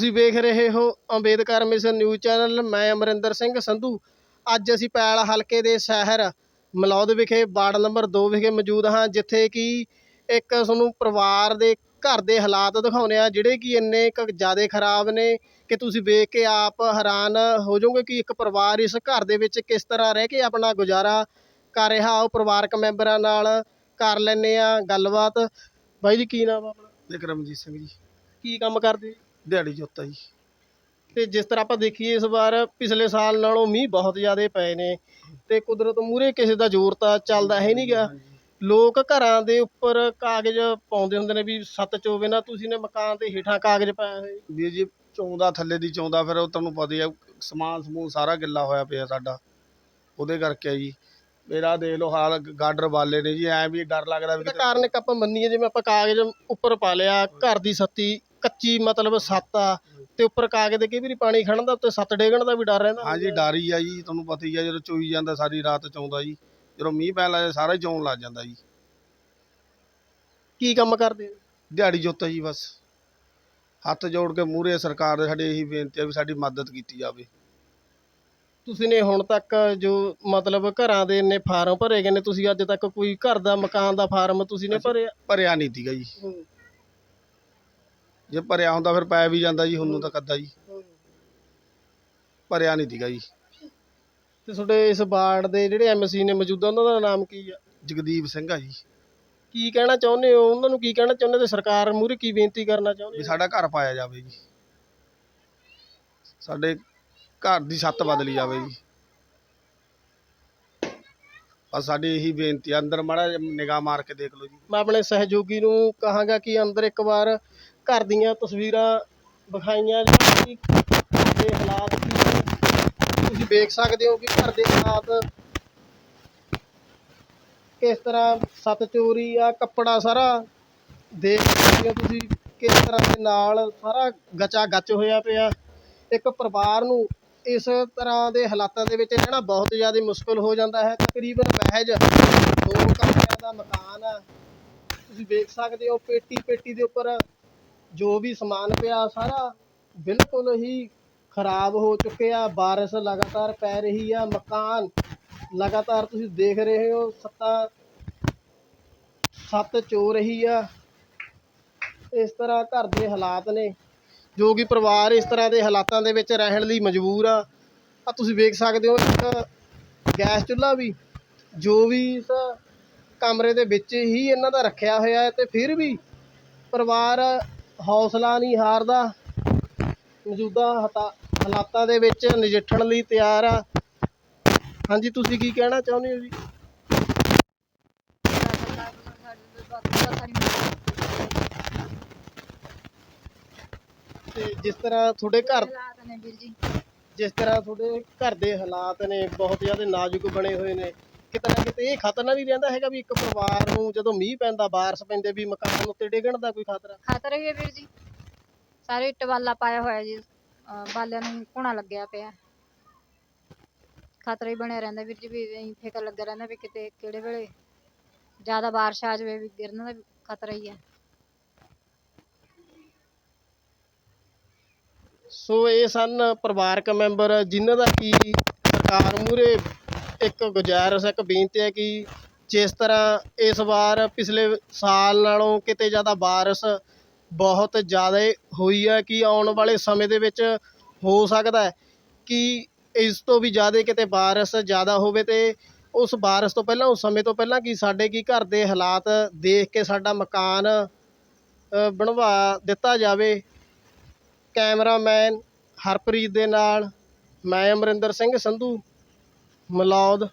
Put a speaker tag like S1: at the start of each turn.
S1: ਤੁਸੀਂ ਵੇਖ ਰਹੇ ਹੋ ਅੰਬੇਦਕਰ ਮਿਸ਼ਨ ਨਿਊਜ਼ ਚੈਨਲ ਮੈਂ ਅਮਰਿੰਦਰ ਸਿੰਘ ਸੰਧੂ। ਅੱਜ ਅਸੀਂ ਪੈਲ ਹਲਕੇ ਦੇ ਸ਼ਹਿਰ ਮਲੌਦ ਵਿਖੇ ਵਾਰਡ ਨੰਬਰ 2 ਵਿਖੇ ਮੌਜੂਦ ਹਾਂ ਜਿੱਥੇ ਕਿ ਇੱਕ ਤੁਹਾਨੂੰ ਪਰਿਵਾਰ ਦੇ ਘਰ ਦੇ ਹਾਲਾਤ ਦਿਖਾਉਂਦੇ ਆ ਜਿਹੜੇ ਕਿ ਇੰਨੇ ਕੁ ਜ਼ਿਆਦਾ ਖਰਾਬ ਨੇ ਕਿ ਤੁਸੀਂ ਵੇਖ ਕੇ ਆਪ ਹੈਰਾਨ ਹੋ ਜਾਓਗੇ ਕਿ ਇੱਕ ਪਰਿਵਾਰ ਇਸ ਘਰ ਦੇ ਵਿੱਚ ਕਿਸ ਤਰ੍ਹਾਂ ਰਹਿ ਕੇ ਆਪਣਾ ਗੁਜ਼ਾਰਾ ਕਰ ਰਿਹਾ। ਉਹ ਪਰਿਵਾਰਕ ਮੈਂਬਰਾਂ ਨਾਲ ਕਰ ਲੈਂਦੇ ਆ ਗੱਲਬਾਤ। ਬਾਈ ਜੀ ਕੀ ਨਾਮ ਆ ਆਪਣਾ?
S2: ਵਿਕਰਮਜੀਤ ਸਿੰਘ ਜੀ।
S1: ਕੀ ਕੰਮ ਕਰਦੇ?
S2: ਦਿਹਾੜੀ ਜੋਤਾ ਜੀ।
S1: ਤੇ ਜਿਸ ਤਰ੍ਹਾਂ ਆਪਾਂ ਦੇਖੀਏ ਇਸ ਵਾਰ ਪਿਛਲੇ ਸਾਲ ਨਾਲੋਂ ਮੀਂਹ ਬਹੁਤ ਜ਼ਿਆਦਾ ਪਏ ਨੇ ਤੇ ਕੁਦਰਤ ਮੂਹਰੇ ਕਿਸੇ ਦਾ ਜ਼ੋਰ ਤਾਂ ਚੱਲਦਾ ਹੈ ਨਹੀਂਗਾ ਲੋਕ ਘਰਾਂ ਦੇ ਉੱਪਰ ਕਾਗਜ਼ ਪਾਉਂਦੇ ਹੁੰਦੇ ਨੇ ਵੀ ਸੱਤ ਚੋਵੇ ਨਾ ਤੁਸੀਂ ਨੇ ਮਕਾਨ ਦੇ ਹੇਠਾਂ ਕਾਗਜ਼ ਪਾਇਆ ਹੋਇਆ।
S2: ਵੀਰ ਜੀ ਚੌਂਦਾ ਥੱਲੇ ਦੀ ਚੌਂਦਾ ਫਿਰ ਉਹ ਤੁਹਾਨੂੰ ਪਤਾ ਹੀ ਆ ਸਮਾਨ ਸਮੂਨ ਸਾਰਾ ਗਿੱਲਾ ਹੋਇਆ ਪਿਆ ਸਾਡਾ। ਉਹਦੇ ਕਰਕੇ ਆ ਜੀ। ਮੇਰਾ ਦੇਖ ਲਓ ਹਾਲ ਗਾਡਰ ਵਾਲੇ ਨੇ ਜੀ ਐ ਵੀ ਡਰ ਲੱਗਦਾ ਵੀ
S1: ਇਹਦਾ ਕਾਰਨ ਇੱਕ ਆਪਾਂ ਮੰਨੀਏ ਜਿਵੇਂ ਆਪਾਂ ਕਾਗਜ਼ ਉੱਪਰ ਪਾ ਲਿਆ ਘਰ ਦੀ ਸੱਤੀ ਕੱਚੀ ਮਤਲਬ ਸੱਤ ਆ ਤੇ ਉੱਪਰ ਕਾਗਜ਼ ਦੇ ਕਈ ਵਾਰੀ ਪਾਣੀ ਖੜਨ ਦਾ ਉੱਤੇ ਸੱਤ ਡੇਗਣ ਦਾ ਵੀ ਡਰ ਰਹਿੰਦਾ।
S2: ਹਾਂਜੀ ਡਰ ਆ ਜੀ ਤੁਹਾਨੂੰ ਪਤਾ ਹੀ ਆ ਜਦੋਂ ਚੋਈ ਜਾਂਦਾ ਸਾਰੀ ਰਾਤ ਚੌਂਦਾ ਜੀ ਜਦੋਂ ਮੀਂਹ ਪੈਣ ਲੱਗ ਜਾਂਦਾ ਸਾਰਾ ਹੀ ਚੌਣ ਲੱਗ ਜਾਂਦਾ ਜੀ।
S1: ਕੀ ਕੰਮ ਕਰਦੇ ਹੋ?
S2: ਦਿਹਾੜੀ ਜੋਤਾ ਜੀ ਬਸ। ਹੱਥ ਜੋੜ ਕੇ ਮੂਹਰੇ ਸਰਕਾਰ ਦੇ ਸਾਡੇ ਇਹੀ ਬੇਨਤੀ ਆ ਵੀ ਸਾਡੀ ਮਦਦ ਕੀਤੀ ਜਾਵੇ।
S1: ਤੁਸੀਂ ਨੇ ਹੁਣ ਤੱਕ ਜੋ ਮਤਲਬ ਘਰਾਂ ਦੇ ਇੰਨੇ ਫਾਰਮ ਭਰੇ ਗਏ ਨੇ ਤੁਸੀਂ ਅੱਜ ਤੱਕ ਕੋਈ ਘਰ ਦਾ ਮਕਾਨ ਦਾ ਫਾਰਮ ਤੁਸੀਂ ਨੇ ਭਰਿਆ?
S2: ਭਰਿਆ ਨਹੀਂ ਤੀਗਾ ਜੀ। ਜੇ ਭਰਿਆ ਹੁੰਦਾ ਫਿਰ ਪੈ ਵੀ ਜਾਂਦਾ ਜੀ ਹੁਣ ਨੂੰ ਤਾਂ ਕੱਦਾ ਜੀ। ਭਰਿਆ ਨਹੀਂ ਤੀਗਾ ਜੀ।
S1: ਤੇ ਤੁਹਾਡੇ ਇਸ ਵਾਰਡ ਦੇ ਜਿਹੜੇ ਐਮਸੀ ਨੇ ਮੌਜੂਦਾ ਉਹਨਾਂ ਦਾ ਨਾਮ ਕੀ ਆ?
S2: ਜਗਦੀਪ ਸਿੰਘ ਆ ਜੀ।
S1: ਕੀ ਕਹਿਣਾ ਚਾਹੁੰਦੇ ਹੋ? ਉਹਨਾਂ ਨੂੰ ਕੀ ਕਹਿਣਾ ਚਾਹੁੰਦੇ ਤੇ ਸਰਕਾਰ ਮੂਹਰੇ ਕੀ ਬੇਨਤੀ ਕਰਨਾ ਚਾਹੁੰਦੇ
S2: ਵੀ
S1: ਹੋ?
S2: ਸਾਡਾ ਘਰ ਪਾਇਆ ਜਾਵੇ ਜੀ। ਸਾਡੇ ਘਰ ਦੀ ਛੱਤ ਬਦਲੀ ਜਾਵੇ ਜੀ। ਬਸ ਸਾਡੀ ਇਹੀ ਬੇਨਤੀ ਆ। ਅੰਦਰ ਮਾੜਾ ਨਿਗਾਹ ਮਾਰ ਕੇ ਦੇਖ ਲਓ ਜੀ।
S1: ਮੈਂ ਆਪਣੇ ਸਹਿਯੋਗੀ ਨੂੰ ਕਹਾਂਗਾ ਕਿ ਅੰਦਰ ਇੱਕ ਵਾਰ ਘਰ ਦੀਆਂ ਤਸਵੀਰਾਂ ਵਿਖਾਈਆਂ ਜਾਣ ਕਿ ਘਰ ਦੇ ਹਾਲਾਤ ਕੀ ਨੇ। ਤੁਸੀਂ ਵੇਖ ਸਕਦੇ ਹੋ ਕਿ ਘਰ ਦੇ ਹਾਲਾਤ ਕਿਸ ਤਰ੍ਹਾਂ ਸੱਤ ਚੋਰੀ ਆ, ਕੱਪੜਾ ਸਾਰਾ ਦੇਖ ਸਕਦੇ ਹੋ ਤੁਸੀਂ ਕਿਸ ਤਰ੍ਹਾਂ ਦੇ ਨਾਲ ਸਾਰਾ ਗਚਾ ਗੱਚ ਹੋਇਆ ਪਿਆ। ਇੱਕ ਪਰਿਵਾਰ ਨੂੰ ਇਸ ਤਰ੍ਹਾਂ ਦੇ ਹਾਲਾਤਾਂ ਦੇ ਵਿੱਚ ਰਹਿਣਾ ਬਹੁਤ ਜ਼ਿਆਦਾ ਮੁਸ਼ਕਲ ਹੋ ਜਾਂਦਾ ਹੈ। ਤਕਰੀਬਨ ਮਹਿਜ ਦੋ ਕਮਰਿਆਂ ਦਾ ਮਕਾਨ ਆ। ਤੁਸੀਂ ਵੇਖ ਸਕਦੇ ਹੋ ਪੇਟੀ ਪੇਟੀ ਦੇ ਉੱਪਰ ਜੋ ਵੀ ਸਮਾਨ ਪਿਆ ਸਾਰਾ ਬਿਲਕੁਲ ਹੀ ਖਰਾਬ ਹੋ ਚੁੱਕਿਆ। ਬਾਰਿਸ਼ ਲਗਾਤਾਰ ਪੈ ਰਹੀ ਆ, ਮਕਾਨ ਲਗਾਤਾਰ ਤੁਸੀਂ ਦੇਖ ਰਹੇ ਹੋ, ਸੱਤਾ ਸੱਤ ਚੋ ਰਹੀ ਆ। ਇਸ ਤਰ੍ਹਾਂ ਘਰ ਦੇ ਹਾਲਾਤ ਨੇ, ਜੋ ਕਿ ਪਰਿਵਾਰ ਇਸ ਤਰ੍ਹਾਂ ਦੇ ਹਾਲਾਤਾਂ ਦੇ ਵਿੱਚ ਰਹਿਣ ਲਈ ਮਜਬੂਰ ਆ। ਆ ਤੁਸੀਂ ਵੇਖ ਸਕਦੇ ਹੋ, ਇੱਕ ਗੈਸ ਚੁੱਲ੍ਹਾ ਵੀ, ਜੋ ਵੀ ਇਸ ਕਮਰੇ ਦੇ ਵਿੱਚ ਹੀ ਇਹਨਾਂ ਦਾ ਰੱਖਿਆ ਹੋਇਆ ਹੈ ਤੇ ਫਿਰ ਵੀ ਪਰਿਵਾਰ ਹੌਸਲਾ ਨਹੀਂ ਹਾਰਦਾ। ਮੌਜੂਦਾ ਹਤਾ- ਹਾਲਾਤਾਂ ਦੇ ਵਿੱਚ ਨਜਿੱਠਣ ਲਈ ਤਿਆਰ ਆ। ਹਾਂਜੀ, ਤੁਸੀਂ ਕੀ ਕਹਿਣਾ ਚਾਹੁੰਦੇ ਹੋ ਜੀ? ਤੇ ਜਿਸ ਤਰ੍ਹਾਂ ਤੁਹਾਡੇ ਘਰ
S3: ਹਾਲਾਤ ਨੇ ਵੀਰ ਜੀ
S1: ਜਿਸ ਤਰ੍ਹਾਂ ਤੁਹਾਡੇ ਘਰ ਦੇ ਹਾਲਾਤ ਨੇ, ਬਹੁਤ ਜ਼ਿਆਦਾ ਨਾਜ਼ੁਕ ਬਣੇ ਹੋਏ ਨੇ। ਕਿਤੇ ਨਾ ਕਿਤੇ ਇਹ ਖਤਰਾ ਨਹੀਂ ਰਹਿੰਦਾ ਹੈਗਾ ਵੀ ਇੱਕ ਪਰਿਵਾਰ ਨੂੰ ਜਦੋਂ ਮੀਂਹ ਪੈਂਦਾ ਬਾਰਿਸ਼ ਪੈਂਦੇ ਵੀ ਮਕਾਨ ਉੱਤੇ ਡਿੱਗਣ ਦਾ ਕੋਈ ਖਤਰਾ।
S3: ਖਤਰਾ ਹੀ ਹੈ ਵੀਰ ਜੀ। ਸਾਰੇ ਇੱਟ ਵਾਲਾ ਪਾਇਆ ਹੋਇਆ ਜੀ। ਅਹ ਬਾਲਿਆਂ ਨੂੰ ਘੁਣਾ ਲੱਗਿਆ ਪਿਆ। ਖਤਰਾ ਹੀ ਬਣਿਆ ਰਹਿੰਦਾ ਵੀਰ ਜੀ ਵੀ ਐਂ ਫਿਕਰ ਲੱਗਿਆ ਰਹਿੰਦਾ ਵੀ ਕਿਤੇ ਕਿਹੜੇ ਵੇਲੇ ਜ਼ਿਆਦਾ ਬਾਰਿਸ਼ ਆ ਜਾਵੇ ਵੀ ਗਿਰਨ ਦਾ ਵੀ ਖਤਰਾ ਹੀ ਹੈ।
S1: ਸੋ ਇਹ ਸਨ ਪਰਿਵਾਰਕ ਮੈਂਬਰ ਜਿਨ੍ਹਾਂ ਦਾ ਕੀ ਸਰਕਾਰ ਮੂਹਰੇ ਇੱਕ ਗੁਜ਼ਾਰਿਸ਼ ਇੱਕ ਬੇਨਤੀ ਹੈ ਕਿ ਜਿਸ ਤਰ੍ਹਾਂ ਇਸ ਵਾਰ ਪਿਛਲੇ ਸਾਲ ਨਾਲੋਂ ਕਿਤੇ ਜ਼ਿਆਦਾ ਬਾਰਿਸ਼ ਬਹੁਤ ਜ਼ਿਆਦਾ ਹੋਈ ਹੈ, ਕਿ ਆਉਣ ਵਾਲੇ ਸਮੇਂ ਦੇ ਵਿੱਚ ਹੋ ਸਕਦਾ ਹੈ ਕਿ ਇਸ ਤੋਂ ਵੀ ਜ਼ਿਆਦਾ ਕਿਤੇ ਬਾਰਿਸ਼ ਜ਼ਿਆਦਾ ਹੋਵੇ ਤੇ ਉਸ ਬਾਰਿਸ਼ ਤੋਂ ਪਹਿਲਾਂ, ਉਸ ਸਮੇਂ ਤੋਂ ਪਹਿਲਾਂ ਕਿ ਸਾਡੇ ਕੀ ਘਰ ਦੇ ਹਾਲਾਤ ਦੇਖ ਕੇ ਸਾਡਾ ਮਕਾਨ ਬਣਵਾ ਦਿੱਤਾ ਜਾਵੇ। ਕੈਮਰਾਮੈਨ ਹਰਪ੍ਰੀਤ ਦੇ ਨਾਲ, ਮੈਂ ਅਮਰਿੰਦਰ ਸਿੰਘ ਸੰਧੂ। ਮਲੌਦ